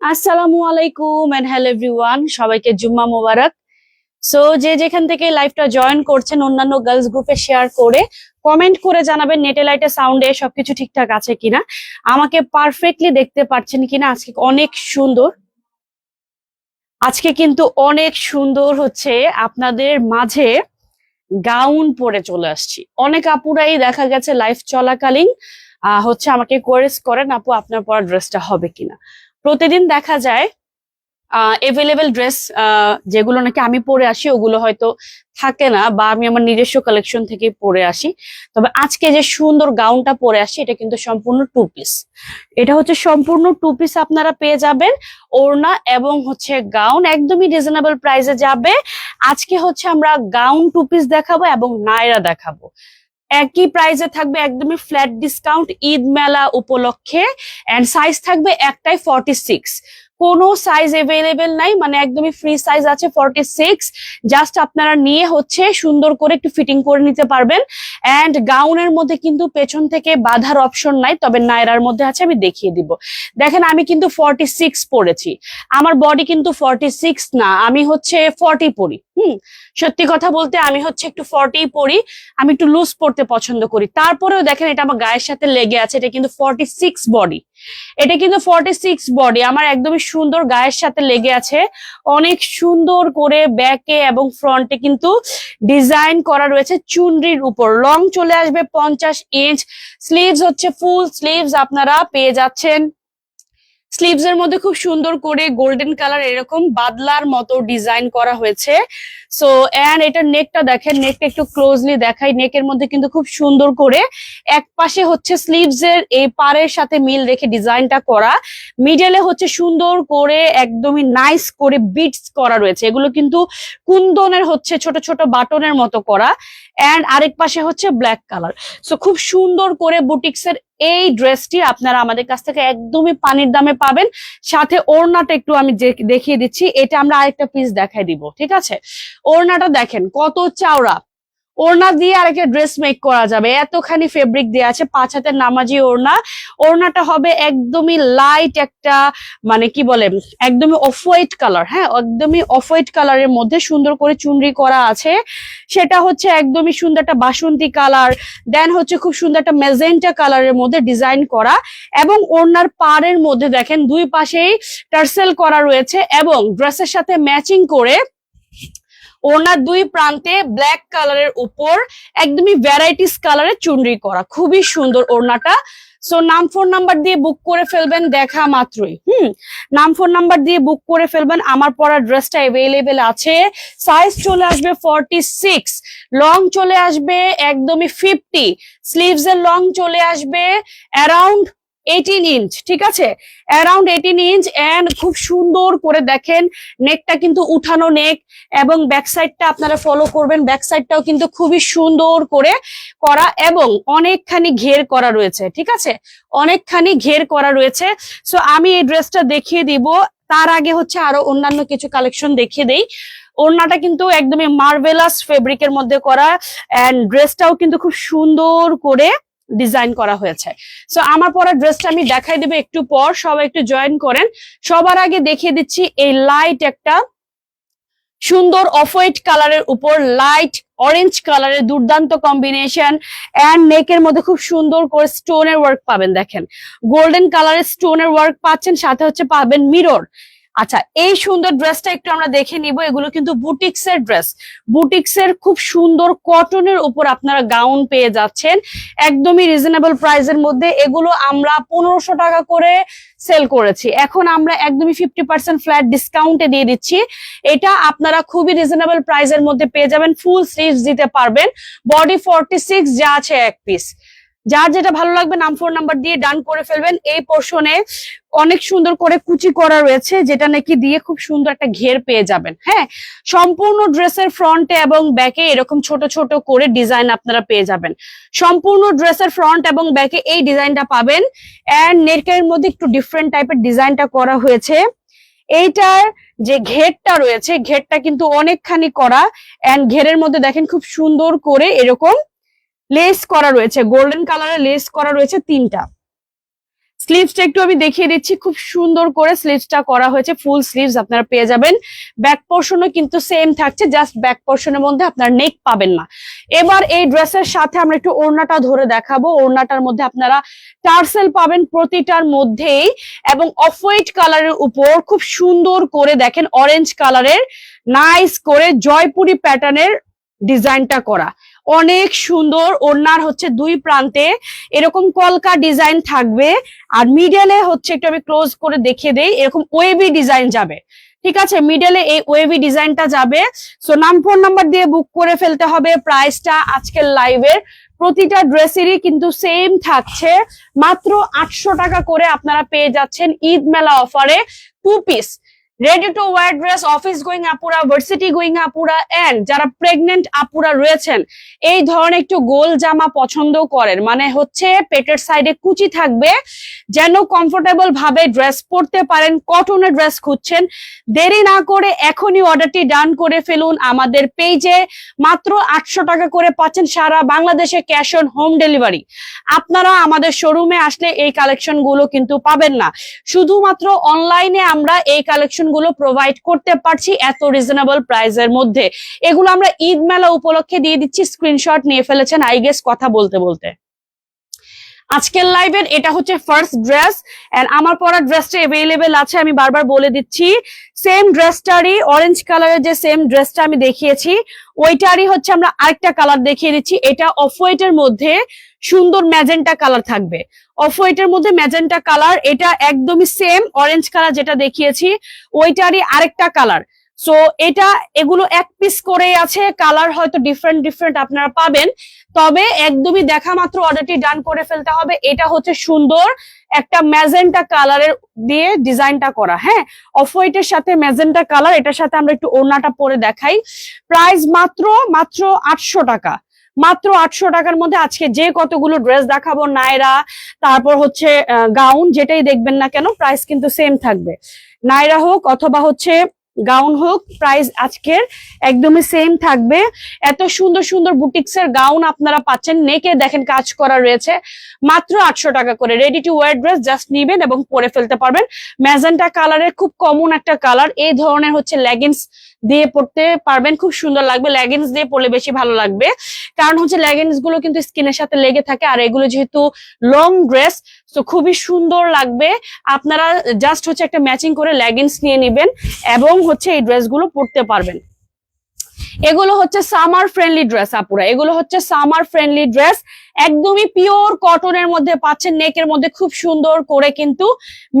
আসসালামু আলাইকুম and hello everyone সবাইকে জুম্মা মোবারক। সো যে যেখান থেকে লাইভটা জয়েন করছেন, অন্যান্য গার্লস গ্রুপে শেয়ার করে কমেন্ট করে জানাবেন নেটে লাইটে সাউন্ডে সবকিছু ঠিকঠাক আছে কিনা। আমাকে পারফেক্টলি দেখতে পাচ্ছেন কিনা, আজকে অনেক সুন্দর। আজকে কিন্তু অনেক সুন্দর হচ্ছে আপনাদের মাঝে গাউন পরে চলে আসছি। অনেক আপুরাই দেখা গেছে লাইফ চলাকালীন হচ্ছে আমাকে কোয়েস করেন, আপু, আপনার পরা ড্রেসটা হবে কিনা? প্রতিদিন দেখা যায় এভেলেবেল ড্রেস যেগুলো নাকি আমি পরে আসি, ওগুলো হয়তো থাকে না বা আমি আমার নিজস্ব কালেকশন থেকে পরে আসি। তবে আজকে যে সুন্দর গাউনটা পরে আসি, এটা কিন্তু সম্পূর্ণ টু পিস এটা হচ্ছে সম্পূর্ণ টু পিস আপনারা পেয়ে যাবেন, ওড়না এবং হচ্ছে গাউন একদমই রিজনেবল প্রাইসে যাবে। আজকে হচ্ছে আমরা গাউন টু পিস দেখাবো এবং নায়রা দেখাবো। একই প্রাইসে থাকবে একদমই ফ্ল্যাট ডিসকাউন্ট ঈদ মেলা উপলক্ষে এন্ড সাইজ থাকবে একটাই ফর্টি সিক্স কোনো সাইজ এভেলেবেল নাই মানে একদমই ফ্রি সাইজ আছে ফর্টি সিক্স জাস্ট আপনারা নিয়ে হচ্ছে সুন্দর করে একটু ফিটিং করে নিতে পারবেন। এন্ড গাউনের মধ্যে কিন্তু পেছন থেকে বাধার অপশন নাই, তবে নায়রার মধ্যে আছে, আমি দেখিয়ে দিব। দেখেন, আমি কিন্তু ফর্টি সিক্স পরেছি। আমার বডি কিন্তু ফর্টি সিক্স না, আমি হচ্ছে ফর্টি পরি। হুম, সত্যি কথা বলতে আমি হচ্ছে একটু ফর্টি পরি, আমি একটু লুজ পড়তে পছন্দ করি। তারপরেও দেখেন, এটা আমার গায়ের সাথে লেগে আছে, এটা কিন্তু ফর্টি সিক্স বডি এটা কিন্তু ফর্টি সিক্স বডি আমার একদমই সুন্দর গায়ের সাথে লেগে আছে। অনেক সুন্দর করে ব্যাকে এবং ফ্রন্টে কিন্তু ডিজাইন করা রয়েছে চুনরির উপর। লং চলে আসবে পঞ্চাশ ইঞ্চ স্লিভস হচ্ছে ফুল স্লিভস আপনারা পেয়ে যাচ্ছেন। স্লিভস এর মধ্যে খুব সুন্দর করে গোল্ডেন কালার এরকম বাদলার মতো ডিজাইন করা হয়েছে। সো এন্ড এটার নেকটা দেখেন নেকটা একটু ক্লোজলি দেখাই। নেকের মধ্যে কিন্তু খুব সুন্দর করে এক পাশে হচ্ছে স্লিভস এর এই পাড়ের সাথে মিল রেখে ডিজাইনটা করা। মিডলে হচ্ছে সুন্দর করে একদমই নাইস করে বিটস করা রয়েছে। এগুলো কিন্তু কুন্দনের হচ্ছে ছোট ছোট বাটনের মতো করা। এন্ড আরেক পাশে হচ্ছে ব্ল্যাক কালার সো খুব সুন্দর করে বুটিক্স এর এই ড্রেসটি আপনারা আমাদের কাছ থেকে একদমই পানির দামে পাবেন। সাথে ওড়নাটা একটু আমি দেখিয়ে দিচ্ছি। এটা আমরা আরেকটা পিস দেখাই দিব, ঠিক আছে? ওড়নাটা দেখেন, কত চাওড়া। ওড়না দিয়ে আরেকটা ড্রেস মেক করা যাবে। এতখানি ফেব্রিক দেওয়া আছে, পাঁচ হাতের নামাজি ওড়না। ওড়নাটা হবে একদমই লাইট একটা মানে কি বলে, একদমই অফ হোয়াইট কালার হ্যাঁ? একদমই অফ হোয়াইট কালারের মধ্যে সুন্দর করে চুনরি করা আছে। সেটা হচ্ছে একদমই সুন্দর একটা বাসন্তী কালার দেন হচ্ছে খুব সুন্দর একটা মেজেন্টা কালারের মধ্যে ডিজাইন করা। এবং ওড়নার পাড়ের মধ্যে দেখেন, দুই পাশেই টার্সেল করা রয়েছে এবং ড্রেসের সাথে ম্যাচিং করে ওড়নার দুই প্রান্তে ব্ল্যাক কালারের উপর একদমই ভ্যারাইটিস কালারের চুনরি করা। খুবই সুন্দর ওড়নাটা। সো নাম ফোন নাম্বার দিয়ে বুক করে ফেলবেন, দেখা মাত্রই। হুম? নাম ফোন নাম্বার দিয়ে বুক করে ফেলবেন। আমার পরা ড্রেসটা এভেলেবেল আছে। সাইজ চলে আসবে ফর্টি সিক্স লং চলে আসবে একদমই ফিফটি স্লিভস এর লং চলে আসবে। অ্যারাউন্ড এইটিন ইঞ্চ ঠিক আছে? অ্যারাউন্ড এইটিন ইঞ্চ অ্যান্ড খুব সুন্দর করে দেখেন নেকটা কিন্তু উঠানো নেক এবং ব্যাক সাইডটা আপনারা ফলো করবেন ব্যাক সাইডটাও কিন্তু খুবই সুন্দর করে করা এবং অনেকখানি ঘের করা রয়েছে, ঠিক আছে? অনেকখানি ঘের করা রয়েছে। সো আমি এই ড্রেসটা দেখিয়ে দিব। তার আগে হচ্ছে আরও অন্যান্য কিছু কালেকশন দেখিয়ে দেই। ওড়নাটা কিন্তু একদমই মার্ভেলাস ফেব্রিকের মধ্যে করা এন্ড ড্রেসটাও কিন্তু খুব সুন্দর করে ডিজাইন করা হয়েছে। সো আমার পরা ড্রেসটা আমি দেখাই দেবো একটু পর, সবাই একটু জয়েন করেন। সবার আগে দেখিয়ে দিচ্ছি এই লাইট একটা সুন্দর অফ হোয়াইট কালারের উপর লাইট অরেঞ্জ কালারের দুর্দান্ত কম্বিনেশন এন্ড নেকের মধ্যে খুব সুন্দর করে স্টোনের ওয়ার্ক পাবেন দেখেন। গোল্ডেন কালারের স্টোনের ওয়ার্ক পাচ্ছেন, সাথে হচ্ছে পাবেন মিরর আচ্ছা এই সুন্দর ড্রেসটা একটু আমরা দেখে নিব। এগুলো কিন্তু বুটিক্স এর ড্রেস বুটিক্স এর খুব সুন্দর কটনের উপর আপনারা গাউন পেয়ে যাচ্ছেন। একদমই রিজনেবল প্রাইসের মধ্যে। এগুলো আমরা পনেরোশো টাকা করে সেল করেছি। এখন আমরা একদমই ফিফটি পার্সেন্ট ফ্ল্যাট ডিসকাউন্টে দিয়ে দিচ্ছি। এটা আপনারা খুবই রিজনেবল প্রাইসের মধ্যে পেয়ে যাবেন। ফুল স্লিভস দিতে পারবেন। বডি ফর্টি সিক্স যা আছে এক পিস যার যেটা ভালো লাগবে নাম ফোন নাম্বার দিয়ে ডান করে ফেলবেন। এই পোর্শনে অনেক সুন্দর করে কুচি করা রয়েছে, যেটা নাকি দিয়ে খুব সুন্দর একটা ঘের পেয়ে যাবেন। হ্যাঁ সম্পূর্ণ ড্রেসের ফ্রন্টে এবং ব্যাকে এরকম ছোট ছোট করে ডিজাইন আপনারা পেয়ে যাবেন। সম্পূর্ণ ড্রেসের ফ্রন্ট এবং ব্যাকে এই ডিজাইনটা পাবেন। এন্ড নেকের মধ্যে একটু ডিফারেন্ট টাইপের ডিজাইনটা করা হয়েছে। এইটার যে ঘেরটা রয়েছে, ঘেরটা কিন্তু অনেকখানি করা। এন্ড ঘেরের মধ্যে দেখেন খুব সুন্দর করে এরকম লেস করা রয়েছে গোল্ডেন কালারের লেস করা রয়েছে তিনটা। স্লিভসটা একটু আমি দেখিয়ে দিচ্ছি, খুব সুন্দর করে স্লিভসটা করা হয়েছে ফুল স্লিভস আপনারা পেয়ে যাবেন। ব্যাক পোর্শনও কিন্তু সেম থাকছে জাস্ট ব্যাক পোর্শনের মধ্যে আপনার নেক পাবেন না। এবার এই ড্রেসের সাথে আমরা একটু ওড়নাটা ধরে দেখাবো। ওড়নাটার মধ্যে আপনারা টার্সেল পাবেন প্রতিটার মধ্যেই এবং অফ হোয়াইট কালারের উপর খুব সুন্দর করে দেখেন অরেঞ্জ কালারের নাইস করে জয়পুরি প্যাটার্নের ডিজাইনটা করা। অনেক সুন্দর ওড়নার হচ্ছে দুই প্রান্তে। এরকম কলকা ডিজাইন থাকবে। আর মিডলে হচ্ছে একটু আমি ক্লোজ করে দেখিয়ে দেই, এরকম ওয়েবি ডিজাইন যাবে। ঠিক আছে? মিডলে এই ওয়েবি ডিজাইনটা যাবে। সো নাম ফোন নাম্বার দিয়ে বুক করে ফেলতে হবে। প্রাইসটা আজকের লাইভের প্রতিটা ড্রেসেরই কিন্তু সেম থাকছে। মাত্র আটশো টাকা করে আপনারা পেয়ে যাচ্ছেন ঈদ মেলা অফারে two piece ready to wear dress office going আপুরা ভার্সিটি গোয়িং আপুরা এন্ড যারা প্রেগনেন্ট আপুরা রয়েছেন, এই ধরনের একটু গোল জামা পছন্দ করেন। মানে হচ্ছে পেটের সাইডে কুচি থাকবে, যেন কমফোর্টেবল ভাবে ড্রেস পরতে পারেন কটনের ড্রেস খুঁজছেন। দেরি না করে এখনই অর্ডারটি ডান করে ফেলুন আমাদের পেজে মাত্র আটশো টাকা করে পাচ্ছেন সারা বাংলাদেশে ক্যাশ অন হোম ডেলিভারি আপনারা আমাদের শোরুমে আসলে এই কালেকশনগুলো কিন্তু পাবেন না। শুধুমাত্র অনলাইনে আমরা এই কালেকশন গুলো প্রোভাইড করতে পারছি এত রিজনেবল প্রাইসের মধ্যে। এগুলো আমরা ঈদ মেলা উপলক্ষে দিয়ে দিচ্ছি স্ক্রিনশট নিয়ে ফেলেছেন আই গেস কথা বলতে বলতে। আজকের লাইভের এটা হচ্ছে ফার্স্ট ড্রেস এন্ড আমার পরা ড্রেসটা এভেলেবেল আছে, আমি বারবার বলে দিচ্ছি। সেম ড্রেসটারই অরেঞ্জ কালারের যে সেম ড্রেসটা আমি দেখিয়েছি, ওইটারই হচ্ছে আমরা আরেকটা কালার দেখিয়ে দিচ্ছি। এটা অফ হোয়াইটের মধ্যে সুন্দর ম্যাজেন্টা কালার থাকবে। অফ হোয়াইটের মধ্যে ম্যাজেন্টা কালার, এটা একদমই সেম অরেঞ্জ কালার যেটা দেখিয়েছি, ওইটারই আরেকটা কালার। সো এটা, এগুলো এক পিস করে আছে, কালার হয়তো ডিফারেন্ট ডিফারেন্ট আপনারা পাবেন। তবে একদমই দেখা মাত্র অর্ডারটি ডান করে ফেলতে হবে, এটা হচ্ছে সুন্দর একটা ম্যাজেন্টা কালারের দিয়ে ডিজাইনটা করা হ্যাঁ? অফ হোয়াইটের সাথে ম্যাজেন্টা কালার, এটার সাথে আমরা একটু ওড়নাটা পরে দেখাই। প্রাইস মাত্র মাত্র আটশো টাকা। মাত্র আটশো টাকার মধ্যে আজকে যে কতগুলো ড্রেস দেখাবো নায়রা, তারপর হচ্ছে গাউন যেটাই দেখবেন না কেন প্রাইস কিন্তু সেম থাকবে। নায়রা হোক অথবা হচ্ছে গাউন হোক প্রাইস আজকের একদমই সেম থাকবে। এত সুন্দর সুন্দর বুটিক্স এর গাউন আপনারা পাচ্ছেন, নেকে দেখেন কাজ করা রয়েছে। মাত্র আটশো টাকা করে ready to wear dress just নিবেন এবং পরে ফেলতে পারবেন। ম্যাজেন্টা কালারের খুব কমন একটা কালার এই ধরনের হচ্ছে লেগিংস দিয়ে পড়তে পারবেন, খুব সুন্দর লাগবে। লেগিংস দিয়ে পরলে বেশি ভালো লাগবে। কারণ হচ্ছে লেগিংসগুলো কিন্তু স্কিনের সাথে লেগে থাকে, আর এগুলো যেহেতু লং ড্রেস তো খুবই সুন্দর লাগবে। আপনারা জাস্ট হচ্ছে একটা ম্যাচিং করে লেগিংস নিয়ে নিবেন এবং হচ্ছে এই ড্রেসগুলো পরতে পারবেন। এগুলো হচ্ছে সামার ফ্রেন্ডলি ড্রেস আপুরা। এগুলো হচ্ছে সামার ফ্রেন্ডলি ড্রেস একদমই পিওর কটনের মধ্যে পাচ্ছেন নেকের মধ্যে খুব সুন্দর করে কিন্তু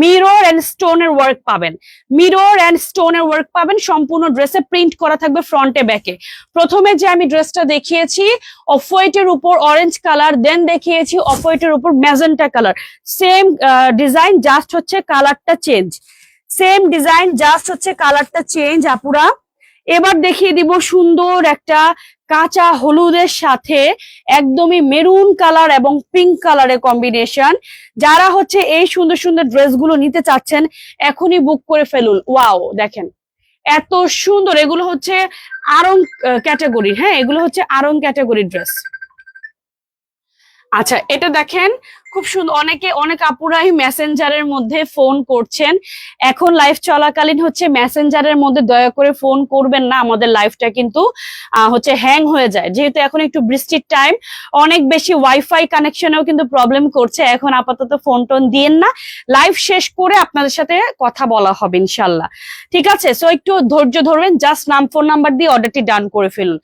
মিরর এন্ড স্টোনের ওয়ার্ক পাবেন। মিরর এন্ড স্টোনের ওয়ার্ক পাবেন, সম্পূর্ণ ড্রেসে প্রিন্ট করা থাকবে ফ্রন্টে ব্যাকে প্রথমে যে আমি ড্রেসটা দেখিয়েছি অফ হোয়াইটের উপর অরেঞ্জ কালার দেন দেখিয়েছি অফ হোয়াইটের উপর magenta colour same design just হচ্ছে কালারটা চেঞ্জ সেম ডিজাইন জাস্ট হচ্ছে কালারটা চেঞ্জ আপুরা। এবার দেখিয়ে দিব সুন্দর একটা কাঁচা হলুদের সাথে একদমই মেরুন কালার এবং পিঙ্ক কালারের কম্বিনেশন যারা হচ্ছে এই সুন্দর সুন্দর ড্রেসগুলো নিতে চাচ্ছেন, এখনই বুক করে ফেলুন। ওয়াও, দেখেন। এত সুন্দর, এগুলো হচ্ছে আরং ক্যাটাগরি হ্যাঁ? এগুলো হচ্ছে আরং ক্যাটাগরি ড্রেস আচ্ছা এটা দেখেন খুব সুন্দর, অনেকে, অনেক আপুরাই মেসেঞ্জারের মধ্যে ফোন করছেন। এখন লাইভ চলাকালীন হচ্ছে মেসেঞ্জারের মধ্যে দয়া করে ফোন করবেন না, আমাদের লাইভটা কিন্তু হচ্ছে হ্যাং হয়ে যায়। যেহেতু এখন একটু বৃষ্টির টাইম অনেক বেশি ওয়াইফাই কানেকশনেও কিন্তু প্রবলেম করছে। এখন আপাতত ফোন টোন দিয়েন না। লাইভ শেষ করে আপনাদের সাথে কথা বলা হবে ইনশাল্লাহ। ঠিক আছে? সো একটু ধৈর্য ধরবেন জাস্ট নাম ফোন নাম্বার দিয়ে অর্ডারটি ডান করে ফেলুন।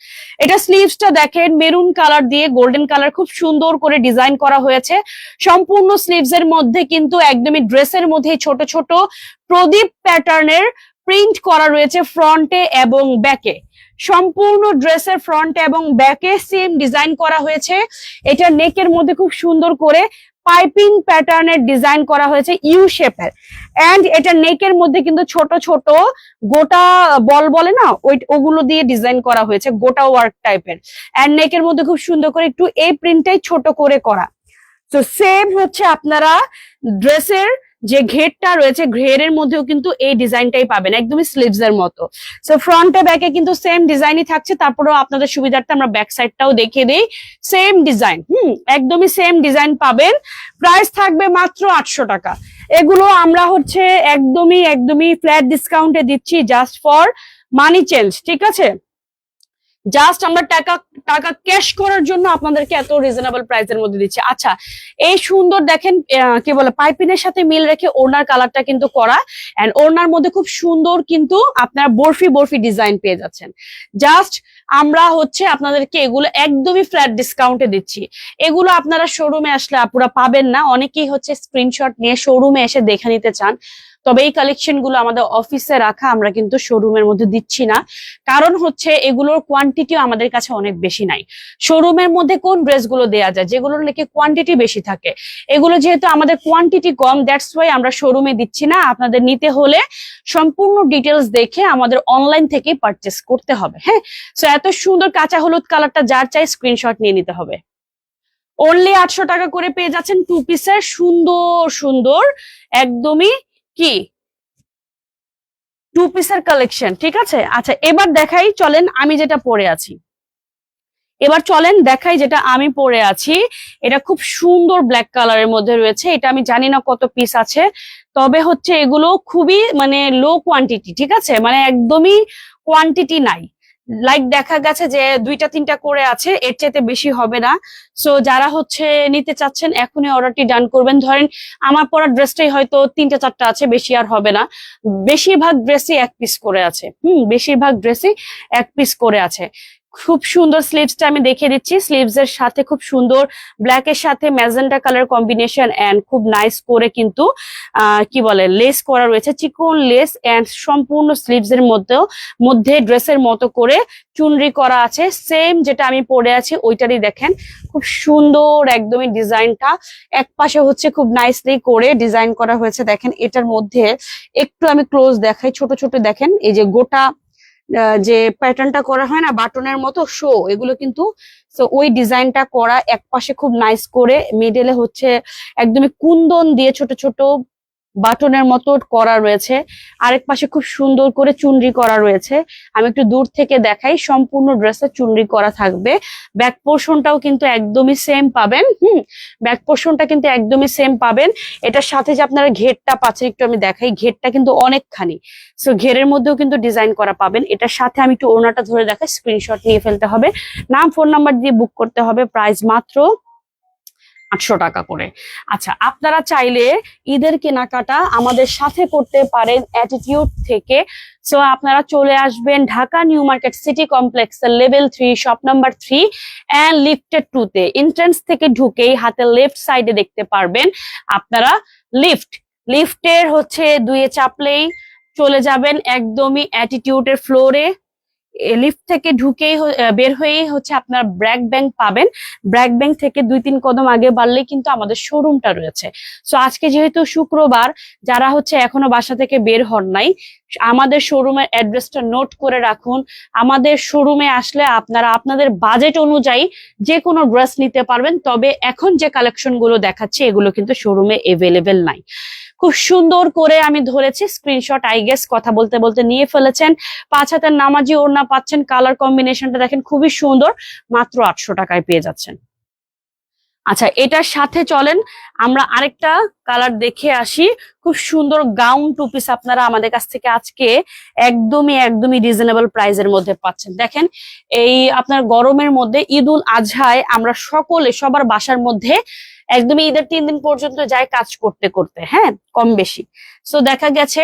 এটা স্লিভসটা দেখেন মেরুন কালার দিয়ে গোল্ডেন কালার খুব সুন্দর করে ডিজাইন করা হয়েছে। সম্পূর্ণ স্লিভস এর মধ্যে কিন্তু একদমই ড্রেসের মধ্যে ছোট ছোট প্রদীপ প্যাটার্নের প্রিন্ট করা রয়েছে ফ্রন্টে এবং ব্যাকে সম্পূর্ণ ড্রেসের ফ্রন্টে এবং ব্যাকে সেম ডিজাইন করা হয়েছে। এটা নেকের মধ্যে খুব সুন্দর করে পাইপিং প্যাটার্নের ডিজাইন করা হয়েছে ইউ শেপের এন্ড এটা নেকের মধ্যে কিন্তু ছোট ছোট গোটা বল বলে না, ওই ওগুলো দিয়ে ডিজাইন করা হয়েছে, গোটা ওয়ার্ক টাইপের এন্ড নেকের মধ্যে খুব সুন্দর করে একটু এই প্রিন্টটাই ছোট করে করা। তো সেম হচ্ছে আপনারা ড্রেসের যে ঘেরটা রয়েছে, ঘেরের মধ্যেও কিন্তু এই ডিজাইনটাই পাবেন, একদমই স্লিভস এর মতো। সো ফ্রন্টে ব্যাকে কিন্তু সেম ডিজাইনই থাকছে, তারপরেও আপনাদের সুবিধার্থে আমরা ব্যাক সাইডটাও দেখিয়ে দিই। সেম ডিজাইন হুম, একদমই সেম ডিজাইন পাবেন। প্রাইস থাকবে মাত্র আটশো টাকা। এগুলো আমরা হচ্ছে একদমই একদমই ফ্ল্যাট ডিসকাউন্টে দিচ্ছি জাস্ট ফর মানি চেঞ্জ ঠিক আছে? জাস্ট আমরা টাকা টাকা ক্যাশ করার জন্য আপনাদেরকে এত রিজনেবল প্রাইসের মধ্যে দিচ্ছি। আচ্ছা এই সুন্দর দেখেন কি বলে পাইপিনের সাথে মিল রেখে ওনার কালারটা কিন্তু করা। এন্ড ওনার মধ্যে খুব সুন্দর কিন্তু আপনারা বরফি বরফি ডিজাইন পেয়ে যাচ্ছেন। জাস্ট আমরা হচ্ছে আপনাদেরকে এগুলো একদমই ফ্ল্যাট ডিসকাউন্টে দিচ্ছি। এগুলো আপনারা শোরুমে আসলে আপুরা পাবেন না। অনেকেই হচ্ছে স্ক্রিনশট নিয়ে শোরুমে এসে দেখে নিতে চান। তবে এই কালেকশনগুলো আমাদের অফিসে রাখা আমরা কিন্তু শোরুমের মধ্যে দিচ্ছি না। কারণ হচ্ছে এগুলোর কোয়ান্টিটিও আমাদের কাছে অনেক বেশি নাই। শোরুমের মধ্যে কোন ড্রেসগুলো দেয়া যায়, যেগুলোর নাকি কোয়ান্টিটি বেশি থাকে, এগুলো যেহেতু আমাদের কোয়ান্টিটি কম দ্যাটস ওয়াই আমরা শোরুমে দিচ্ছি না। আপনাদের নিতে হলে সম্পূর্ণ ডিটেলস দেখে আমাদের অনলাইন থেকে পারচেস করতে হবে হ্যাঁ? সো এত সুন্দর কাঁচা হলুদ কালারটা যার চাই স্ক্রিনশট নিয়ে নিতে হবে। অনলি আটশো টাকা করে পেয়ে যাচ্ছেন টু পিসের সুন্দর সুন্দর, একদমই কি? টু পিসের কালেকশন ঠিক আছে? আচ্ছা এবার দেখাই, চলেন, আমি যেটা পরে আছি। এবার চলেন, দেখাই যেটা আমি পরে আছি। এটা খুব সুন্দর ব্ল্যাক কালারের মধ্যে রয়েছে। এটা আমি জানি না কত পিস আছে। তবে হচ্ছে এগুলো খুবই মানে লো কোয়ান্টিটি ঠিক আছে? মানে একদমই কোয়ান্টিটি নাই। লাইক দেখা গেছে যে দুইটা, তিনটা করে আছে, এর চাইতে বেশি হবে না। সো যারা হচ্ছে নিতে চাচ্ছেন, এখনই অর্ডারটি ডান করবেন। ধরেন, আমার পরা ড্রেসটাই হয়তো তিনটা, চারটা আছে, বেশি আর হবে না। বেশিরভাগ ড্রেসই এক পিস করে আছে। হুম, বেশিরভাগ ড্রেসই এক পিস করে আছে। খুব সুন্দর স্লিভসটা আমি দেখিয়ে দিচ্ছি। স্লিভস এর সাথে খুব সুন্দর ব্ল্যাক এর সাথে ম্যাজেন্টা কালার কম্বিনেশন এন্ড খুব নাইস করে কিন্তু কি বলে লেস করা রয়েছে। চিকন লেস এন্ড সম্পূর্ণ স্লিভস এর মধ্যেও, মধ্যে ড্রেসের মতো করে চুনরি করা আছে। সেম যেটা আমি পরে আছি, ওইটারই দেখেন। খুব সুন্দর একদমই ডিজাইনটা। এক পাশে হচ্ছে খুব নাইসলি করে ডিজাইন করা হয়েছে। দেখেন, এটার মধ্যে একটু আমি ক্লোজ দেখাই। ছোট ছোট দেখেন, এই যে গোটা যে প্যাটার্নটা করা হয় না, বাটনের মতো শো এগুলো কিন্তু তো ওই ডিজাইনটা করা এক পাশে খুব নাইস করে মিডেলে হচ্ছে একদমই কুন্দন দিয়ে ছোট ছোট বাটনের মতো করা রয়েছে। আরেক পাশে খুব সুন্দর করে চুনরি করা রয়েছে। আমি একটু দূর থেকে দেখাই, সম্পূর্ণ ড্রেসে চুনরি করা থাকবে। ব্যাক পোর্শনটাও কিন্তু একদমই সেম পাবেন, হুম? ব্যাক পোর্শনটা কিন্তু একদমই সেম পাবেন। এটার সাথে যে আপনারা ঘেরটা পাচ্ছেন, একটু আমি দেখাই, ঘেরটা কিন্তু অনেকখানি। সো ঘেরের মধ্যেও কিন্তু ডিজাইন করা পাবেন। এটার সাথে আমি একটু ওনাটা ধরে দেখাই স্ক্রিনশট নিয়ে ফেলতে হবে। নাম ফোন নাম্বার দিয়ে বুক করতে হবে প্রাইস মাত্র আটশো টাকা করে। আচ্ছা আপনারা চাইলে ঈদের কেনাকাটা আমাদের সাথে করতে পারেন অ্যাটিটিউড থেকে। সো আপনারা চলে আসবেন Dhaka new market city complex level three, shop number three and lifted two তে এন্ট্রান্স থেকে ঢুকেই হাতের লেফট সাইডে দেখতে পারবেন আপনারা লিফট লিফটের হচ্ছে দুয়ে চাপলেই চলে যাবেন একদমই অ্যাটিটিউডের ফ্লোরে লিফট থেকে ঢুকেই বের হয়েই হচ্ছে আপনার ব্র্যাক ব্যাংক পাবেন। ব্র্যাক ব্যাংক থেকে দুই তিন কদম আগে বাড়লেই কিন্তু আমাদের শোরুমটা রয়েছে। সো আজকে যেহেতু শুক্রবার, যারা হচ্ছে এখনও বাসা থেকে বের হন নাই, আমাদের শোরুমের অ্যাড্রেসটা নোট করে রাখুন। আমাদের শোরুমে আসলে আপনারা, আপনাদের বাজেট অনুযায়ী যে কোনো ড্রেস নিতে পারবেন, তবে এখন যে কালেকশনগুলো দেখাচ্ছি, এগুলো কিন্তু শোরুমে এভেলেবেল নাই। খুব সুন্দর করে আমি ধরেছি স্ক্রিনশট আই গেস কথা বলতে বলতে নিয়ে ফেলেছেন। পাঁচ হাতের নামাজি ওড়না পাচ্ছেন কালার কম্বিনেশনটা দেখেন খুবই সুন্দর, মাত্র আটশো টাকায় পেয়ে যাচ্ছেন। আচ্ছা এটার সাথে চলেন, আমরা আরেকটা কালার দেখে আসি। খুব সুন্দর গাউন টু পিস আপনারা আমাদের কাছ থেকে আজকে একদমই একদমই রিজনেবল প্রাইসের মধ্যে পাচ্ছেন। দেখেন, এই আপনার গরমের মধ্যে ঈদ উল আজহায় আমরা সকলে সবার বাসার মধ্যে একদমই ঈদের তিন দিন পর্যন্ত যায় কাজ করতে করতে হ্যাঁ? কম বেশি। সো দেখা গেছে,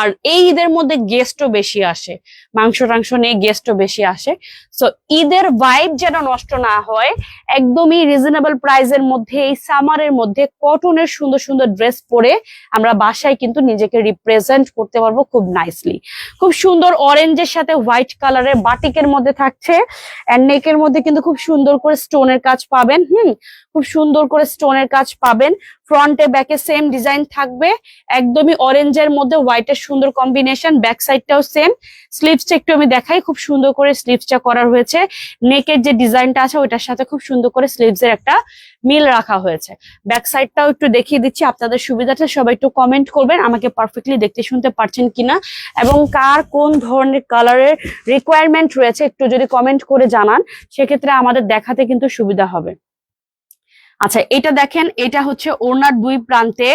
আর এই ঈদের মধ্যে গেস্টও বেশি আসে। মাংস টাংস নিয়ে গেস্টও বেশি আসে। সো ঈদের ভাইব যেন নষ্ট না হয়, একদমই রিজনেবল প্রাইসের মধ্যে, এই সামারের মধ্যে কটনের সুন্দর সুন্দর ড্রেস পরে আমরা বাসায় কিন্তু নিজেকে রিপ্রেজেন্ট করতে পারব খুব নাইসলি খুব সুন্দর অরেঞ্জের সাথে হোয়াইট কালারের বাটিকের মধ্যে থাকছে এন্ড নেকের মধ্যে কিন্তু খুব সুন্দর করে স্টোনের কাজ পাবেন, হুম? খুব সুন্দর করে স্টোনের কাজ পাবেন। ফ্রন্টে ব্যাকে সেম ডিজাইন থাকবে। একদমই অরেঞ্জের মধ্যে হোয়াইটের সুন্দর কম্বিনেশন ব্যাক সাইডটাও সেম স্লিভসটা একটু আমি দেখাই, খুব সুন্দর করে স্লিভসটা করা হয়েছে। নেকের যে ডিজাইনটা আছে, ওইটার সাথে খুব সুন্দর করে স্লিভস এর একটা মিল রাখা হয়েছে। ব্যাক সাইডটাও একটু দেখিয়ে দিচ্ছি, আপনাদের সুবিধাটা সবাই একটু কমেন্ট করবেন, আমাকে পারফেক্টলি দেখতে শুনতে পারছেন কিনা। এবং কার কোন ধরনের কালারের রিকোয়ারমেন্ট রয়েছে, একটু যদি কমেন্ট করে জানান, সেক্ষেত্রে আমাদের দেখাতে কিন্তু সুবিধা হবে। আচ্ছা এটা দেখেন, এটা হচ্ছে ওনার দুই প্রান্তে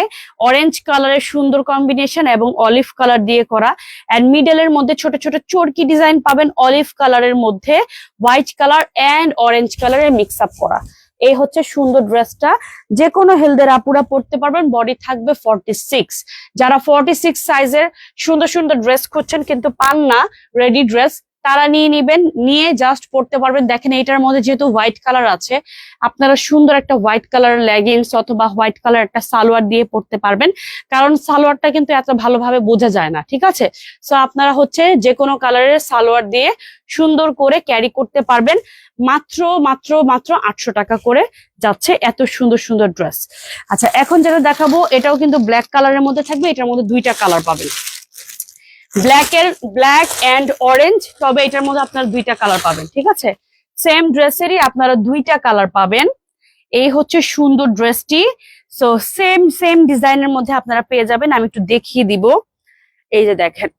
অরেঞ্জ কালারের সুন্দর কম্বিনেশন এবং অলিভ কালার দিয়ে করা। এন্ড মিডলের মধ্যে ছোট ছোট চরকি ডিজাইন পাবেন অলিভ কালারের মধ্যে হোয়াইট কালার এন্ড অরেঞ্জ কালারের মিক্স আপ করা। এই হচ্ছে সুন্দর ড্রেসটা। যে কোনো হেলদের আপুরা পড়তে পারবেন বডি থাকবে ফর্টি সিক্স যারা ফর্টি সিক্স সাইজের সুন্দর সুন্দর ড্রেস খুঁজছেন কিন্তু পান না রেডি ড্রেস তারা নিয়ে নিবেন, নিয়ে জাস্ট পড়তে পারবেন। দেখেন এটার মধ্যে যেহেতু হোয়াইট কালার আছে, আপনারা সুন্দর একটা হোয়াইট কালার লেগিংস অথবা হোয়াইট কালার একটা সালোয়ার দিয়ে পড়তে পারবেন। কারণ সালোয়ারটা কিন্তু এত ভালোভাবে বোঝা যায় না, ঠিক আছে? সো আপনারা হচ্ছে যে কোনো কালারের সালোয়ার দিয়ে সুন্দর করে ক্যারি করতে পারবেন। মাত্র মাত্র মাত্র আটশো টাকা করে যাচ্ছে এত সুন্দর সুন্দর ড্রেস আচ্ছা এখন যেটা দেখাবো, এটাও কিন্তু ব্ল্যাক কালারের মধ্যে থাকবে, এটার মধ্যে দুইটা কালার পাবেন। ব্ল্যাক এর ব্ল্যাক এন্ড অরেঞ্জ তবে এটার মধ্যে আপনারা দুইটা কালার পাবেন, ঠিক আছে? সেম ড্রেসেরই আপনারা দুইটা কালার পাবেন। এই হচ্ছে সুন্দর ড্রেসটি সো সেম সেম ডিজাইনের মধ্যে আপনারা পেয়ে যাবেন। আমি একটু দেখিয়ে দিব। এই যে দেখেন।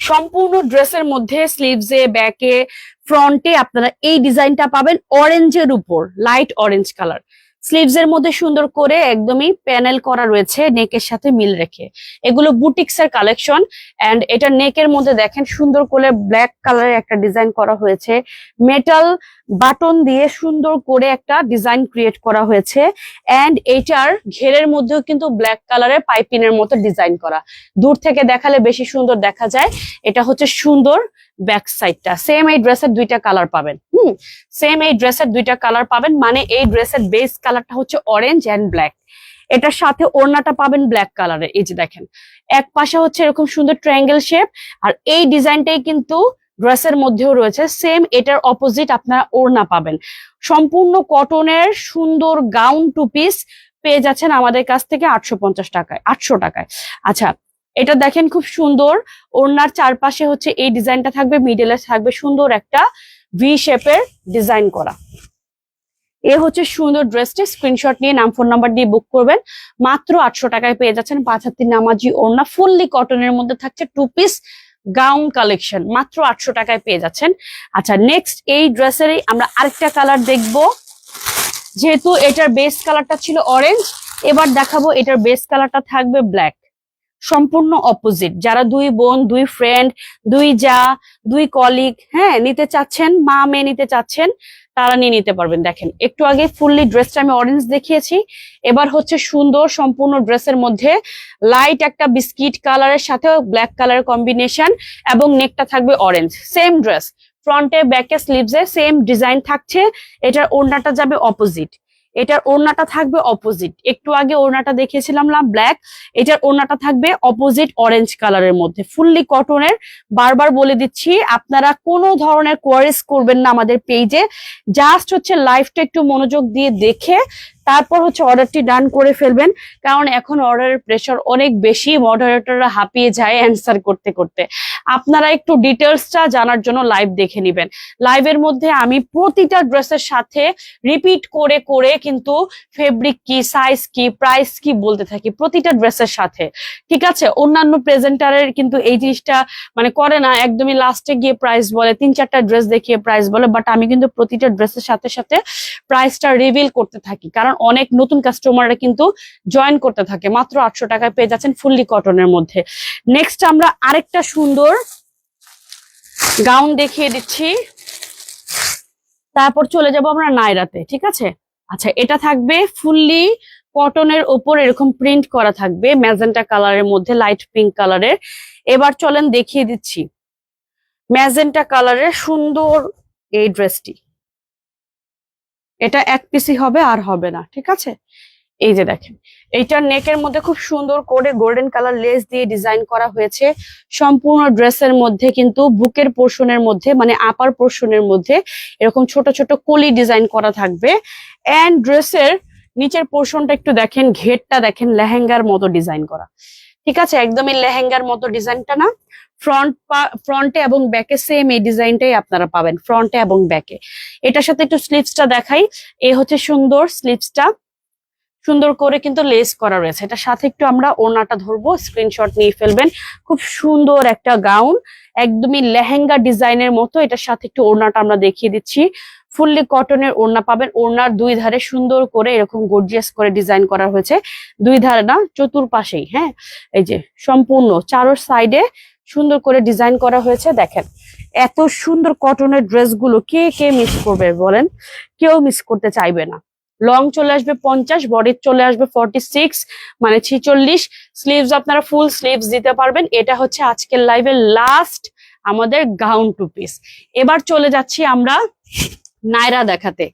সম্পূর্ণ ড্রেসের মধ্যে স্লিভসে ব্যাকে ফ্রন্টে আপনারা এই ডিজাইনটা পাবেন অরেঞ্জের উপর লাইট অরেঞ্জ কালার স্লিভস এর মধ্যে সুন্দর করে একদমই প্যানেল করা রয়েছে নেকের সাথে মিল রেখে। এগুলো বুটিক্স এর কালেকশন এন্ড এটা নেকের মধ্যে দেখেন সুন্দর করে ব্ল্যাক কালারের একটা ডিজাইন করা হয়েছে। মেটাল বাটন দিয়ে সুন্দর করে একটা ডিজাইন ক্রিয়েট করা হয়েছে। এন্ড এটার ঘেরের মধ্যেও কিন্তু ব্ল্যাক কালারের পাইপিনের মতো ডিজাইন করা। দূর থেকে দেখালে বেশি সুন্দর দেখা যায়। এটা হচ্ছে সুন্দর ব্যাক সাইডটা। সেম এই ড্রেসের দুইটা কালার পাবেন। হুম সেম এই ড্রেসের দুইটা কালার পাবেন। মানে এই ড্রেসের বেস কালারটা হচ্ছে অরেঞ্জ এন্ড ব্ল্যাক এটার সাথে ওড়নাটা পাবেন ব্ল্যাক কালারের। এই যে দেখেন। এক পাশে হচ্ছে এরকম সুন্দর ট্রায়াঙ্গেল শেপ আর এই ডিজাইনটাই কিন্তু ড্রেসের মধ্যেও রয়েছে। সেম এটার অপোজিট আপনারা ওড়না পাবেন। সম্পূর্ণ কটনের সুন্দর গাউন টু পিস পেয়ে যাচ্ছেন আমাদের কাছ থেকে আটশো পঞ্চাশ টাকায়, আটশো টাকায়। আচ্ছা এটা দেখেন খুব সুন্দর। ওড়নার চারপাশে হচ্ছে এই ডিজাইনটা থাকবে মিডলে থাকবে সুন্দর একটা ভি শেপের ডিজাইন করা। এ হচ্ছে সুন্দর ড্রেসটি স্ক্রিনশট নিয়ে নাম ফোন নাম্বার দিয়ে বুক করবেন। মাত্র আটশো টাকায় পেয়ে যাচ্ছেন পাঁচ হাতি নামাজি ওড়না। ফুললি কটনের মধ্যে থাকছে টু পিস গাউন কালেকশন মাত্র আটশো টাকায় পেয়ে যাচ্ছেন। আচ্ছা নেক্সট এই ড্রেসেরই আমরা আরেকটা কালার দেখব। যেহেতু এটার বেস কালারটা ছিল অরেঞ্জ এবার দেখাবো এটার বেস কালারটা থাকবে ব্ল্যাক সম্পূর্ণ অপোজিট যারা দুই বোন, দুই ফ্রেন্ড দুই যা, দুই কলিগ হ্যাঁ নিতে চাচ্ছেন, মা, মেয়ে নিতে চাচ্ছেন, তারা নিয়ে নিতে পারবেন। দেখেন, একটু আগে ফুললি ড্রেসটা আমি অরেঞ্জ দেখিয়েছি। এবার হচ্ছে সুন্দর সম্পূর্ণ ড্রেসের মধ্যে লাইট একটা বিস্কিট কালারের সাথে ব্ল্যাক কালারের কম্বিনেশন এবং নেকটা থাকবে অরেঞ্জ সেম ড্রেস ফ্রন্টে ব্যাকে স্লিভসে সেম ডিজাইন থাকছে। এটার ওড়নাটা যাবে অপোজিট এটার ওড়নাটা থাকবে অপোজিট একটু আগে ওড়নাটা দেখেছিলাম না ব্ল্যাক এটার ওড়নাটা থাকবে অপোজিট অরেঞ্জ কালারের মধ্যে। ফুললি কটনের বারবার বলে দিচ্ছি, আপনারা কোনো ধরনের কোয়ারিস করবেন না আমাদের পেজে জাস্ট হচ্ছে লাইফটা একটু মনোযোগ দিয়ে দেখে তারপর হচ্ছে অর্ডারটি ডান করে ফেলবেন। কারণ এখন অর্ডারের প্রেশার অনেক বেশি মডারেটররা হাঁপিয়ে যায় অ্যান্সার করতে করতে। আপনারা একটু ডিটেলসটা জানার জন্য লাইভ দেখে নেবেন। লাইভের মধ্যে আমি প্রতিটা ড্রেসের সাথে রিপিট করে করে কিন্তু ফেব্রিক কি সাইজ কি প্রাইস কি বলতে থাকি প্রতিটা ড্রেসের সাথে। ঠিক আছে? অন্যান্য প্রেজেন্টারের কিন্তু এই জিনিসটা মানে করে না। একদমই লাস্টে গিয়ে প্রাইস বলে, তিন চারটা ড্রেস দেখিয়ে প্রাইস বলে বাট আমি কিন্তু প্রতিটা ড্রেসের সাথে সাথে প্রাইসটা রিভিল করতে থাকি। কারণ অনেক নতুন কাস্টমাররা কিন্তু জয়েন করতে থাকে। মাত্র আটশো টাকায় পেয়ে যাচ্ছেন ফুললি কটনের মধ্যে। নেক্সট আমরা আরেকটা সুন্দর গাউন দেখিয়ে দিচ্ছি। তারপর চলে যাব আমরা নাইরাতে ঠিক আছে? আচ্ছা এটা থাকবে ফুললি কটনের ওপর এরকম প্রিন্ট করা থাকবে, ম্যাজেন্টা কালারের মধ্যে লাইট পিঙ্ক কালারের এবার চলেন দেখিয়ে দিচ্ছি। ম্যাজেন্টা কালারের সুন্দর এই ড্রেসটি এটা এক পিসি হবে আর হবে না, ঠিক আছে? এই যে দেখেন, এইটার নেকের মধ্যে খুব সুন্দর করে গোল্ডেন কালার লেস দিয়ে ডিজাইন করা হয়েছে। সম্পূর্ণ ড্রেসের মধ্যে কিন্তু বুকের পোর্শনের মধ্যে মানে আপার পোর্শনের মধ্যে এরকম ছোট ছোট কলি ডিজাইন করা থাকবে। এন্ড ড্রেসের নিচের পোর্শনটা একটু দেখেন, ঘেরটা দেখেন, লেহেঙ্গার মতো ডিজাইন করা। ঠিক আছে? একদমই লেহেঙ্গার মতো ডিজাইনটা না। ফ্রন্ট ফ্রন্টে এবং ব্যাকে সেম এই ডিজাইনটাই আপনারা পাবেন ফ্রন্টে এবং ব্যাকে এটার সাথে একটু স্লিভসটা দেখাই। এ হচ্ছে সুন্দর স্লিভসটা সুন্দর করে কিন্তু লেস করা রয়েছে। এটা সাথে একটু আমরা ওড়নাটা ধরবো স্ক্রিনশট নিয়ে ফেলবেন। খুব সুন্দর একটা গাউন একদমই লেহেঙ্গা ডিজাইনের মতো এটার সাথে একটু ওড়নাটা আমরা দেখিয়ে দিচ্ছি। ফুললি কটনের ওড়না পাবেন। ওড়নার দুই ধারে সুন্দর করে এরকম গর্জিয়াস করে ডিজাইন করা হয়েছে। দুই ধারে না, চতুর্পাশেই হ্যাঁ? এই যে সম্পূর্ণ, চারোর সাইডে সুন্দর করে ডিজাইন করা হয়েছে, দেখেন। এত সুন্দর কটনের ড্রেসগুলো কে কে মিস করবে বলেন? কেউ মিস করতে চাইবে না। লং চলে আসবে পঞ্চাশ বডির চলে আসবে ফর্টি সিক্স মানে ছিচল্লিশ। স্লিভস আপনারা ফুল স্লিভস দিতে পারবেন। এটা হচ্ছে আজকের লাইভের লাস্ট আমাদের গাউন টু পিস এবার চলে যাচ্ছি আমরা নায়রা দেখাতে।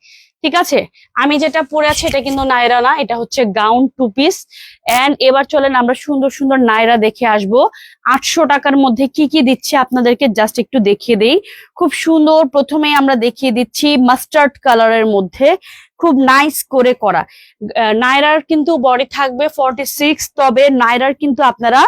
ঠিক আছে? আমি যেটা পরে আছি এটা কিন্তু নায়রা না, এটা হচ্ছে গাউন টু পিস এন্ড এবার চলেন আমরা সুন্দর সুন্দর নায়রা দেখে আসব। আটশো টাকার মধ্যে কি কি দিচ্ছে আপনাদেরকে জাস্ট একটু দেখিয়ে দেই। খুব সুন্দর প্রথমে আমরা দেখিয়ে দিচ্ছি মাস্টার্ড কালারের মধ্যে। খুব নাইস করে করা। নায়রার কিন্তু বডি থাকবে ফর্টি সিক্স তবে নায়রার কিন্তু আপনারা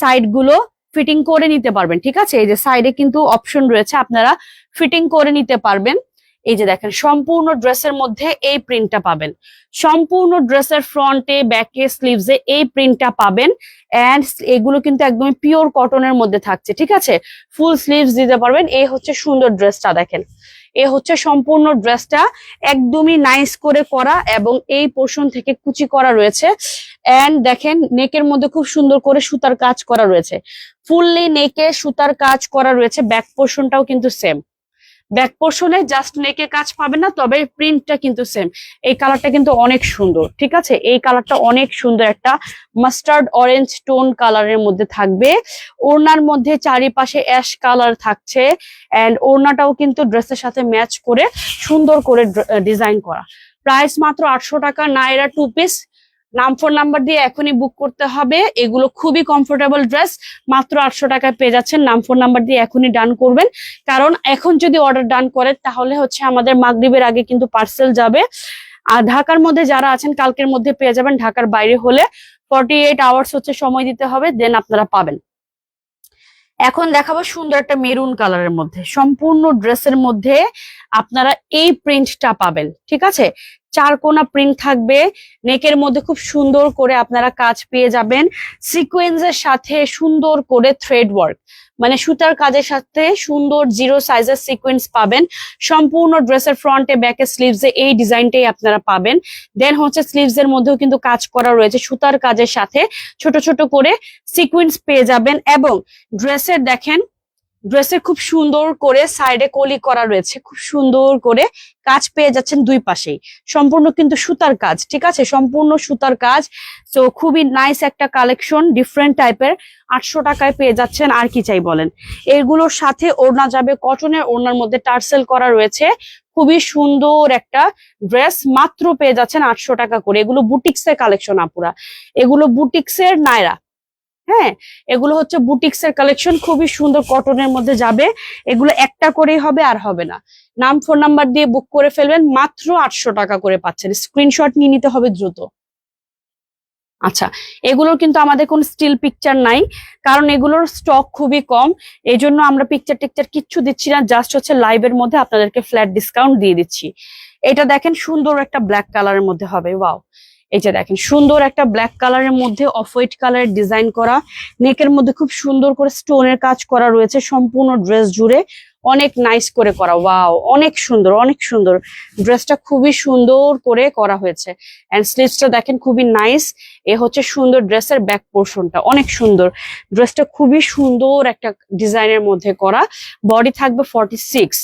সাইডগুলো ফিটিং করে নিতে পারবেন। ঠিক আছে? এই যে সাইডে কিন্তু অপশন রয়েছে, আপনারা ফিটিং করে নিতে পারবেন। এই যে দেখেন, সম্পূর্ণ ড্রেসের মধ্যে এই প্রিন্টটা পাবেন। সম্পূর্ণ ড্রেসের ফ্রন্টে ব্যাকে স্লিভসে এই প্রিন্টটা পাবেন। এন্ড এগুলো কিন্তু একদমই পিওর কটনের মধ্যে থাকছে, ঠিক আছে? ফুল স্লিভস দিতে পারবেন। এই হচ্ছে সুন্দর ড্রেসটা দেখেন। এ হচ্ছে সম্পূর্ণ ড্রেসটা একদমই নাইস করে করা এবং এই পোর্শন থেকে কুচি করা রয়েছে। এন্ড দেখেন নেকের মধ্যে খুব সুন্দর করে সুতার কাজ করা রয়েছে। ফুললি নেকে সুতার কাজ করা রয়েছে ব্যাক পোর্শনটাও কিন্তু সেম ব্যাক পোর্শনে জাস্ট নেকে কাজ পাবে না, তবে প্রিন্টটা কিন্তু সেম এই কালারটা কিন্তু অনেক সুন্দর, ঠিক আছে? এই কালারটা অনেক সুন্দর একটা মাস্টার্ড অরেঞ্জ টোন কালারের মধ্যে থাকবে। ওড়নার মধ্যে চারিপাশে অ্যাশ কালার থাকছে এন্ড ওড়নাটাও কিন্তু ড্রেসের সাথে ম্যাচ করে সুন্দর করে ডিজাইন করা। প্রাইস মাত্র আটশো টাকা, নাইরা টু পিস নাম ফোন নাম্বার দিয়ে এখনই বুক করতে হবে। এগুলো খুবই কমফোর্টেবল ড্রেস মাত্র আটশো টাকায় পেয়ে যাচ্ছেন। নাম ফোন নাম্বার দিয়ে এখনই ডান করবেন। কারণ এখন যদি অর্ডার ডান করেন, তাহলে হচ্ছে আমাদের মাগরীবের আগে কিন্তু পার্সেল যাবে। আর ঢাকার মধ্যে যারা আছেন, কালকের মধ্যে পেয়ে যাবেন ঢাকার বাইরে হলে। ফর্টি এইট আওয়ার্স হচ্ছে সময় দিতে হবে দেন আপনারা পাবেন। এখন দেখাবো সুন্দর একটা মেরুন কালারের মধ্যে। সম্পূর্ণ ড্রেসের মধ্যে আপনারা এই প্রিন্টটা পাবেন, ঠিক আছে? চার কোনা প্রিন্ট থাকবে নেকের মধ্যে খুব সুন্দর করে আপনারা কাজ পেয়ে যাবেন। সিকোয়েন্সের সাথে সুন্দর করে থ্রেড ওয়ার্ক মানে সুতার কাজের সাথে সুন্দর জিরো সাইজের সিকোয়েন্স পাবেন। সম্পূর্ণ ড্রেসের ফ্রন্টে ব্যাকে স্লিভসে এই ডিজাইনটাই আপনারা পাবেন। দেন হচ্ছে স্লিভস এর মধ্যেও কিন্তু কাজ করা রয়েছে সুতার কাজের সাথে। ছোট ছোট করে সিকোয়েন্স পেয়ে যাবেন এবং ড্রেসের দেখেন ড্রেসের খুব সুন্দর করে সাইডে কলি করা রয়েছে, খুব সুন্দর করে কাজ পেয়ে যাচ্ছেন দুই পাশেই। সম্পূর্ণ কিন্তু সুতার কাজ, ঠিক আছে? সম্পূর্ণ সুতার কাজ। তো খুবই নাইস একটা কালেকশন ডিফারেন্ট টাইপের আটশো টাকায় পেয়ে যাচ্ছেন আর কি চাই বলেন? এগুলোর সাথে ওড়না যাবে, কটনের ওড়নার মধ্যে টার্সেল করা রয়েছে। খুবই সুন্দর একটা ড্রেস, মাত্র পেয়ে যাচ্ছেন আটশো টাকা করে। এগুলো বুটিক্স এর কালেকশন আপুরা। এগুলো বুটিক্স এর নায়রা। হ্যাঁ? এগুলো হচ্ছে বুটিক্স এর কালেকশন খুবই সুন্দর কটনের মধ্যে যাবে। এগুলো একটা করেই হবে আর হবে না। নাম ফোন নাম্বার দিয়ে বুক করে ফেলবেন, মাত্র আটশো টাকা করে পাচ্ছেন। স্ক্রিনশট নিয়ে নিতে হবে দ্রুত। আচ্ছা এগুলোর কিন্তু আমাদের কোনো স্টিল পিকচার নাই, কারণ এগুলোর স্টক খুবই কম। এই জন্য আমরা পিকচার টিকচার কিচ্ছু দিচ্ছি না জাস্ট হচ্ছে লাইভের মধ্যে আপনাদেরকে ফ্ল্যাট ডিসকাউন্ট দিয়ে দিচ্ছি। এটা দেখেন সুন্দর একটা ব্ল্যাক কালারের মধ্যে হবে ওয়াও এই যে দেখেন, সুন্দর একটা ব্ল্যাক কালারের মধ্যে অফ হোয়াইট কালারের ডিজাইন করা। নেকের মধ্যে খুব সুন্দর করে স্টোনের কাজ করা রয়েছে, সম্পূর্ণ ড্রেস জুড়ে। অনেক নাইস করে করা ওয়াও অনেক সুন্দর অনেক সুন্দর। ড্রেসটা খুবই সুন্দর করে করা হয়েছে। এন্ড স্লিভসটা দেখেন খুবই নাইস এ হচ্ছে সুন্দর ড্রেসের ব্যাক পোর্শনটা অনেক সুন্দর। ড্রেসটা খুবই সুন্দর একটা ডিজাইনের মধ্যে করা। বডি থাকবে ফর্টি সিক্স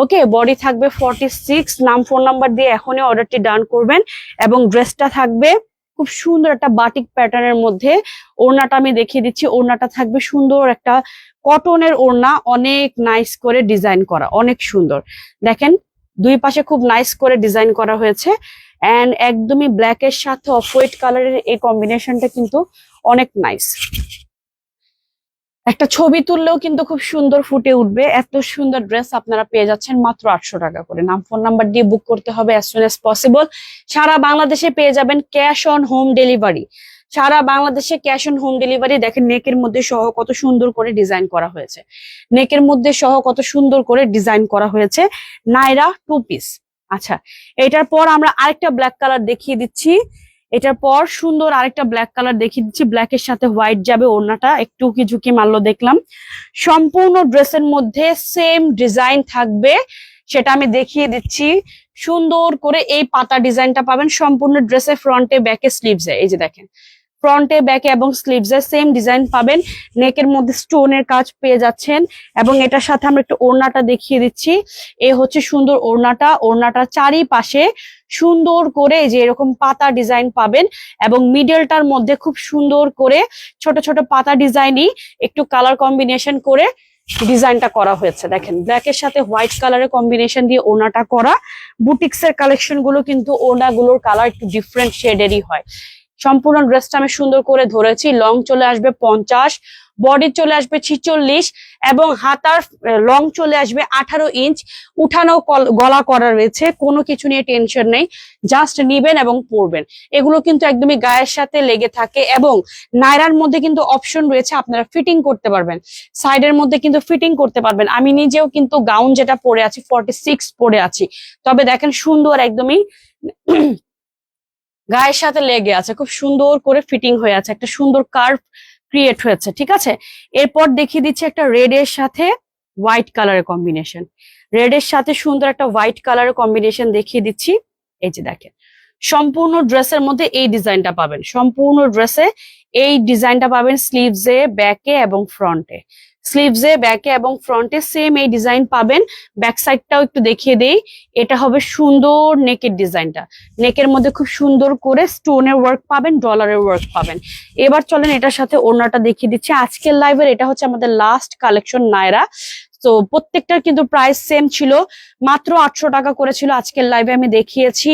ওকে বডি থাকবে ফর্টি সিক্স নাম ফোন নাম্বার দিয়ে এখনই অর্ডারটি ডান করবেন এবং ড্রেসটা থাকবে খুব সুন্দর একটা বাটিক প্যাটার্নের মধ্যে। ওড়নাটা আমি দেখিয়ে দিচ্ছি, ওড়নাটা থাকবে সুন্দর একটা কটনের ওড়না, অনেক নাইস করে ডিজাইন করা, অনেক সুন্দর। দেখেন, দুই পাশে খুব নাইস করে ডিজাইন করা হয়েছে এন্ড একদমই ব্ল্যাক এর সাথে অফ হোয়াইট কালারের এই কম্বিনেশনটা কিন্তু অনেক নাইস একটা ছবি তুললেও কিন্তু খুব সুন্দর ফুটে উঠবে। এত সুন্দর ড্রেস আপনারা পেয়ে যাচ্ছেন মাত্র আটশো টাকা করে। নাম, ফোন নাম্বার দিয়ে বুক করতে হবে অ্যাজ সুন অ্যাজ পসিবল সারা বাংলাদেশে পেয়ে যাবেন ক্যাশ অন হোম ডেলিভারি সারা বাংলাদেশে ক্যাশ অন হোম ডেলিভারি দেখেন নেকের মধ্যে সহ কত সুন্দর করে ডিজাইন করা হয়েছে। নেকের মধ্যে সহ কত সুন্দর করে ডিজাইন করা হয়েছে। নাইরা টু পিস আচ্ছা এটার পর আমরা আরেকটা ব্ল্যাক কালার দেখিয়ে দিচ্ছি। এটার পর সুন্দর আরেকটা ব্ল্যাক কালার দেখিয়ে দিচ্ছি। ব্ল্যাক এর সাথে হোয়াইট যাবে ওড়নাটা। একটু কি ঝুঁকি মারলো দেখলাম। সম্পূর্ণ ড্রেসের মধ্যে সেম ডিজাইন থাকবে, সেটা আমি দেখিয়ে দিচ্ছি। সুন্দর করে এই পাতা ডিজাইনটা পাবেন সম্পূর্ণ ড্রেসের ফ্রন্টে ব্যাকে স্লিভস এই যে দেখেন। ফ্রন্টে ব্যাকে এবং স্লিভস এর সেম ডিজাইন পাবেন। নেকের মধ্যে স্টোনের কাজ পেয়ে যাচ্ছেন এবং এটার সাথে আমরা একটু ওড়নাটা দেখিয়ে দিচ্ছি। এ হচ্ছে সুন্দর ওড়নাটা। ওড়নাটার চারিপাশে সুন্দর করে যে এরকম পাতা ডিজাইন পাবেন এবং মিডলটার মধ্যে খুব সুন্দর করে ছোট ছোট পাতা ডিজাইনই একটু কালার কম্বিনেশন করে ডিজাইনটা করা হয়েছে। দেখেন ব্ল্যাকের সাথে হোয়াইট কালারের কম্বিনেশন দিয়ে ওনাটা করা। বুটিক্স এর কালেকশনগুলো কিন্তু ওনাগুলোর কালার একটু ডিফারেন্ট শেডেরই হয়। সম্পূর্ণ ড্রেসটা আমি সুন্দর করে ধরেছি। লং চলে আসবে পঞ্চাশ বডি চলে আসবে ছিচল্লিশ এবং হাতার লং চলে আসবে আঠারো ইঞ্চ উঠানো গলা করা রয়েছে, কোনো কিছু নিয়ে টেনশন নেই। জাস্ট নিবেন এবং পরবেন। এগুলো কিন্তু একদমই গায়ের সাথে লেগে থাকে এবং নায়রার মধ্যে কিন্তু অপশন রয়েছে, আপনারা ফিটিং করতে পারবেন। সাইডের মধ্যে কিন্তু ফিটিং করতে পারবেন। আমি নিজেও কিন্তু গাউন যেটা পরে আছি ফর্টি সিক্স পরে আছি। তবে দেখেন সুন্দর একদমই গায়ের সাথে লেগে আছে, খুব সুন্দর করে ফিটিং হয়ে আছে, একটা সুন্দর কার্ভ ক্রিয়েট হয়েছে, ঠিক আছে? এরপর দেখিয়ে দিচ্ছি একটা রেড এর সাথে হোয়াইট কালারের কম্বিনেশন রেড এর সাথে সুন্দর একটা হোয়াইট কালারের কম্বিনেশন দেখিয়ে দিচ্ছি। এই যে দেখেন, সম্পূর্ণ ড্রেসের মধ্যে এই ডিজাইনটা পাবেন। সম্পূর্ণ ড্রেসে এই ডিজাইনটা পাবেন স্লিভসে ব্যাকে এবং ফ্রন্টে স্লিভসে ব্যাকে এবং ফ্রন্টে সেম এই ডিজাইন পাবেন। ব্যাক সাইডটাও একটু দেখিয়ে দেই। এটা হবে সুন্দর নেকের ডিজাইনটা। নেকের মধ্যে খুব সুন্দর করে স্টোনের ওয়ার্ক পাবেন ডলারের ওয়ার্ক পাবেন। এবার চলেন এটার সাথে ওড়নাটা দেখিয়ে দিচ্ছি। আজকের লাইভের এটা হচ্ছে আমাদের লাস্ট কালেকশন নায়রা। তো প্রত্যেকটার কিন্তু প্রাইস সেম ছিল। মাত্র আটশো টাকা করেছিল আজকের লাইভে আমি দেখিয়েছি।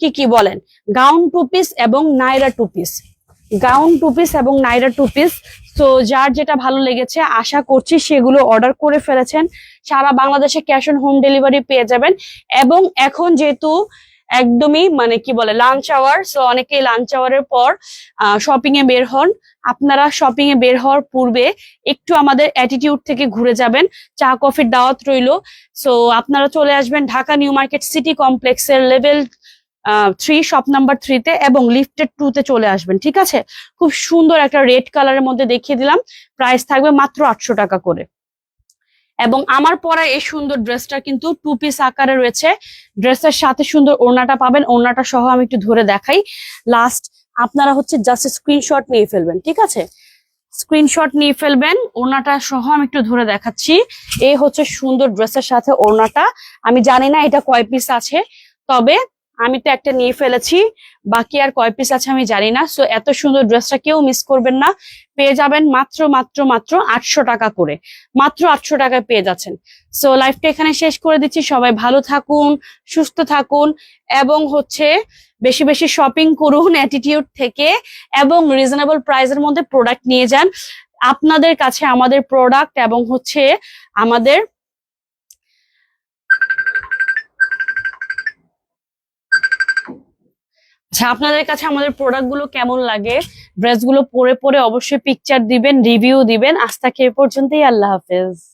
কি কি বলেন? গাউন টু পিস এবং Naira two piece gown two piece এবং নাইরা টু পিস তো যার যেটা ভালো লেগেছে, আশা করছি সেগুলো অর্ডার করে ফেলেছেন। সারা বাংলাদেশে ক্যাশ অন হোম ডেলিভারি পেয়ে যাবেন। এবং এখন যেহেতু একদমই মানে কি বলে লাঞ্চ আওয়ার সো অনেকেই লাঞ্চ আওয়ারের পর শপিং এ বের হন। আপনারা শপিং এ বের হওয়ার পূর্বে একটু আমাদের অ্যাটিটিউড থেকে ঘুরে যাবেন। চা, কফির দাওয়াত রইল। সো আপনারা চলে আসবেন ঢাকা নিউ মার্কেট সিটি কমপ্লেক্সের লেভেল থ্রি শপ নাম্বার থ্রিতে এবং লিফটেড টু তে চলে আসবেন, ঠিক আছে? খুব সুন্দর একটা রেড কালারের মধ্যে দেখিয়ে দিলাম। প্রাইস থাকবে মাত্র আটশো টাকা করে। এবং আমার পরা এই সুন্দর ড্রেসটা কিন্তু টু পিস আকারে রয়েছে। ড্রেসের সাথে সুন্দর ওড়নাটা পাবেন। ওড়নাটা সহ আমি একটু ধরে দেখাই। লাস্ট আপনারা হচ্ছে জাস্ট স্ক্রিনশট নিয়ে ফেলবেন, ঠিক আছে? স্ক্রিনশট নিয়ে ফেলবেন। ওড়নাটা সহ আমি একটু ধরে দেখাচ্ছি। এই হচ্ছে সুন্দর ড্রেসের সাথে ওড়নাটা। আমি জানি না এটা কয় পিস আছে। তবে আমি তো একটা নিয়ে ফেলেছি, বাকি আর কয় পিস আছে আমি জানি না। সো এত সুন্দর ড্রেসটা কেউ মিস করবেন না। পেয়ে যাবেন মাত্র মাত্র মাত্র আটশো টাকা করে। মাত্র আটশো টাকায় পেয়ে যাচ্ছেন। সো লাইফটা এখানে শেষ করে দিচ্ছি। সবাই ভালো থাকুন, সুস্থ থাকুন এবং হচ্ছে বেশি বেশি শপিং করুন অ্যাটিটিউড থেকে এবং রিজনেবল প্রাইসের মধ্যে প্রোডাক্ট নিয়ে যান। আপনাদের কাছে আমাদের প্রোডাক্ট এবং হচ্ছে আমাদের আচ্ছা আপনাদের কাছে আমাদের প্রোডাক্টগুলো কেমন লাগে? ড্রেসগুলো পরে পরে অবশ্যই পিকচার দিবেন রিভিউ দিবেন। আজ তাকে এ পর্যন্তই, আল্লাহ হাফেজ।